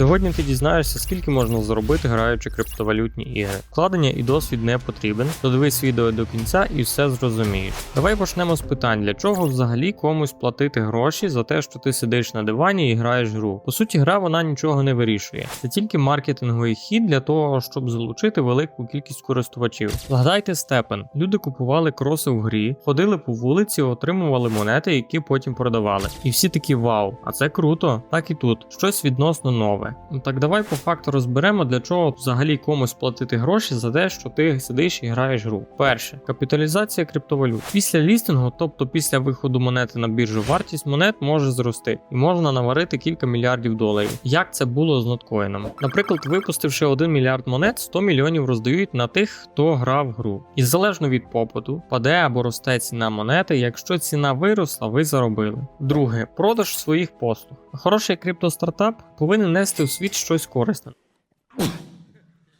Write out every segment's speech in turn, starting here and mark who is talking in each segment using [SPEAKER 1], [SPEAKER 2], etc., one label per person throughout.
[SPEAKER 1] Сьогодні ти дізнаєшся, скільки можна заробити, граючи криптовалютні ігри. Вкладення і досвід не потрібен. Додивись відео до кінця і все зрозумієш. Давай почнемо з питань, для чого взагалі комусь платити гроші за те, що ти сидиш на дивані і граєш гру. По суті, гра вона нічого не вирішує. Це тільки маркетинговий хід для того, щоб залучити велику кількість користувачів. Згадайте степен. Люди купували кроси в грі, ходили по вулиці, отримували монети, які потім продавали. І всі такі вау, а це круто. Так і тут щось відносно нове. Ну так давай по факту розберемо, для чого взагалі комусь платити гроші за те, що ти сидиш і граєш гру. Перше, капіталізація криптовалют. Після лістингу, тобто після виходу монети на біржу, вартість монет може зрости і можна наварити кілька мільярдів доларів. Як це було з ноткоїном? Наприклад, випустивши 1 мільярд монет, 100 мільйонів роздають на тих, хто грав гру. І залежно від попиту, паде або росте ціна монети. Якщо ціна виросла, ви заробили. Друге, продаж своїх послуг. Хороший криптостартап повинен нести у світ щось корисне.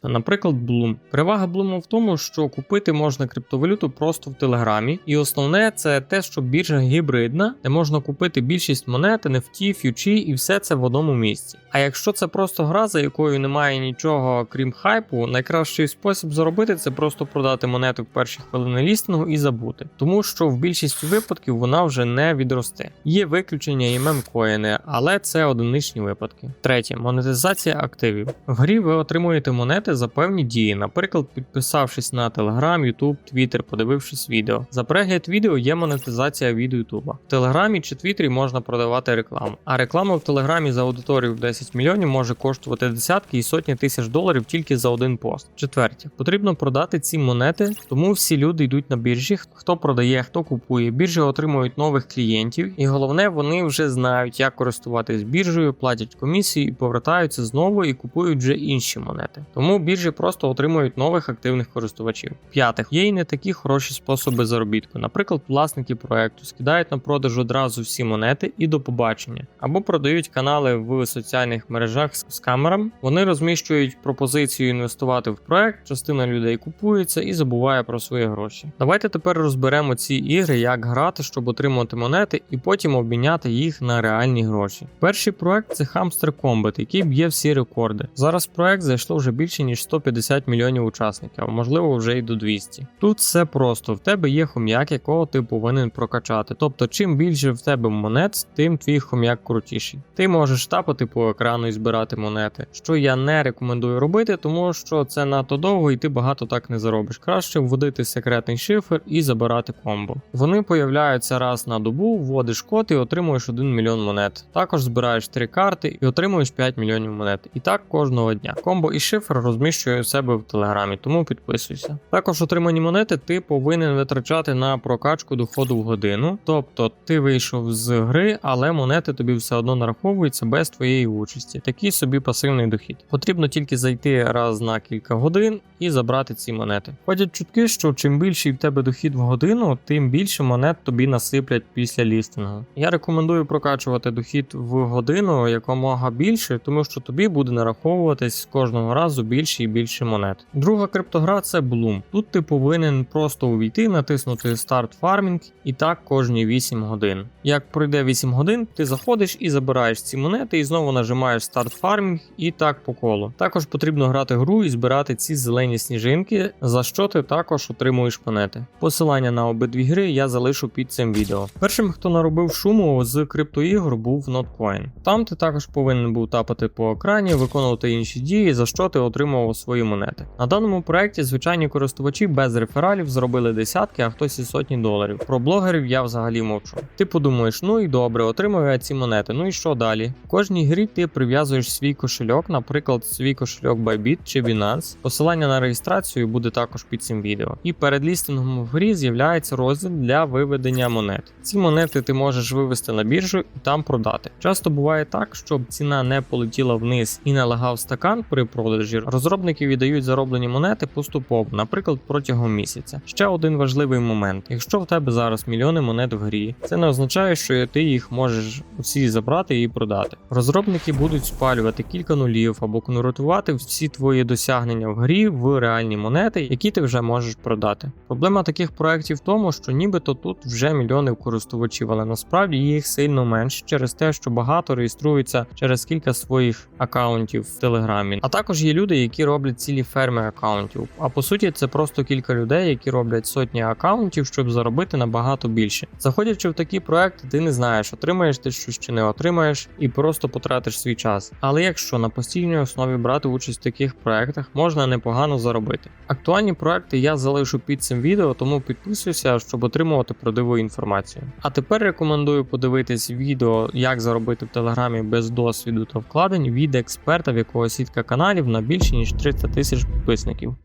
[SPEAKER 1] Наприклад, Bloom. Перевага Bloom в тому, що купити можна криптовалюту просто в Телеграмі, і основне це те, що біржа гібридна, де можна купити більшість монет, NFT, ф'ючі і все це в одному місці. А якщо це просто гра, за якою немає нічого крім хайпу, найкращий спосіб заробити це просто продати монету в перші хвилини лістингу і забути, тому що в більшості випадків вона вже не відросте. Є виключення і мемкоїни, але це одиничні випадки. Третє монетизація активів. В грі ви отримуєте монети за певні дії, наприклад, підписавшись на Telegram, YouTube, Twitter, подивившись відео. За перегляд відео є монетизація від YouTube. В Телеграмі чи Твіттері можна продавати рекламу. А реклама в Телеграмі за аудиторію в 10 мільйонів може коштувати десятки і сотні тисяч доларів тільки за один пост. Четверте, потрібно продати ці монети, тому всі люди йдуть на біржі. Хто продає, хто купує. Біржі отримують нових клієнтів, і головне, вони вже знають, як користуватись біржею, платять комісії і повертаються знову і купують вже інші монети. Тому біржі просто отримують нових активних користувачів. П'ятих є і не такі хороші способи заробітку. Наприклад, власники проекту скидають на продаж одразу всі монети і до побачення, або продають канали в соціальних мережах з камерам. Вони розміщують пропозицію інвестувати в проект. Частина людей купується і забуває про свої гроші. Давайте тепер розберемо ці ігри, як грати, щоб отримати монети, і потім обміняти їх на реальні гроші. Перший проект це Hamster Combat, який б'є всі рекорди. Зараз проект зайшло вже більше ніж 150 мільйонів учасників, а можливо вже й до 200. Тут все просто: в тебе є хом'як, якого ти повинен прокачати. Тобто, чим більше в тебе монет, тим твій хом'як крутіший. Ти можеш тапати по екрану і збирати монети, що я не рекомендую робити, тому що це надто довго і ти багато так не заробиш. Краще вводити секретний шифр і забирати комбо. Вони появляються раз на добу, вводиш код і отримуєш 1 мільйон монет. Також збираєш 3 карти і отримуєш 5 мільйонів монет. І так кожного дня. Комбо і шифр розміщую себе в телеграмі, тому підписуйся. Також отримані монети ти повинен витрачати на прокачку доходу в годину. Тобто ти вийшов з гри, але монети тобі все одно нараховуються без твоєї участі. Такий собі пасивний дохід. Потрібно тільки зайти раз на кілька годин і забрати ці монети. Ходять чутки, що чим більший в тебе дохід в годину, тим більше монет тобі насиплять після лістингу. Я рекомендую прокачувати дохід в годину якомога більше, тому що тобі буде нараховуватись кожного разу більше і більше монет. Друга криптогра це Bloom. Тут ти повинен просто увійти, натиснути старт фармінг і так кожні 8 годин. Як пройде 8 годин, ти заходиш і забираєш ці монети, і знову нажимаєш старт фармінг і так по колу. Також потрібно грати гру і збирати ці зелені сніжинки, за що ти також отримуєш монети. Посилання на обидві гри я залишу під цим відео. Першим, хто наробив шуму з криптоігор, був Notcoin. Там ти також повинен був тапати по екрані, виконувати інші дії, за що ти отримував свої монети. На даному проєкті звичайні користувачі без рефералів зробили десятки, а хтось і сотні доларів. Про блогерів я взагалі мовчу. Ти подумаєш, ну і добре, отримую я ці монети. Ну і що далі? В кожній грі ти прив'язуєш свій кошельок, наприклад, свій кошельок Bybit чи Binance. Посилання на реєстрацію буде також під цим відео. І перед лістингом в грі з'являється розділ для виведення монет. Ці монети ти можеш вивести на біржу і там продати. Часто буває так, щоб ціна не полетіла вниз і не лагав стакан при продажі. Розробники віддають зароблені монети поступово, наприклад, протягом місяця. Ще один важливий момент: якщо в тебе зараз мільйони монет в грі, це не означає, що ти їх можеш усі забрати і продати. Розробники будуть спалювати кілька нулів або конвертувати всі твої досягнення в грі в реальні монети, які ти вже можеш продати. Проблема таких проєктів в тому, що нібито тут вже мільйони користувачів, але насправді їх сильно менше через те, що багато реєструються через кілька своїх акаунтів в Телеграмі. А також є люди, які роблять цілі ферми акаунтів. А по суті, це просто кілька людей, які роблять сотні акаунтів, щоб заробити набагато більше. Заходячи в такі проекти, ти не знаєш, отримаєш ти щось чи не отримаєш, і просто потратиш свій час. Але якщо на постійній основі брати участь в таких проектах, можна непогано заробити. Актуальні проекти я залишу під цим відео, тому підписуйся, щоб отримувати правдиву інформацію. А тепер рекомендую подивитись відео, як заробити в Телеграмі без досвіду та вкладень від експерта, в якого сітка каналів на більше ніж 300 тисяч підписників.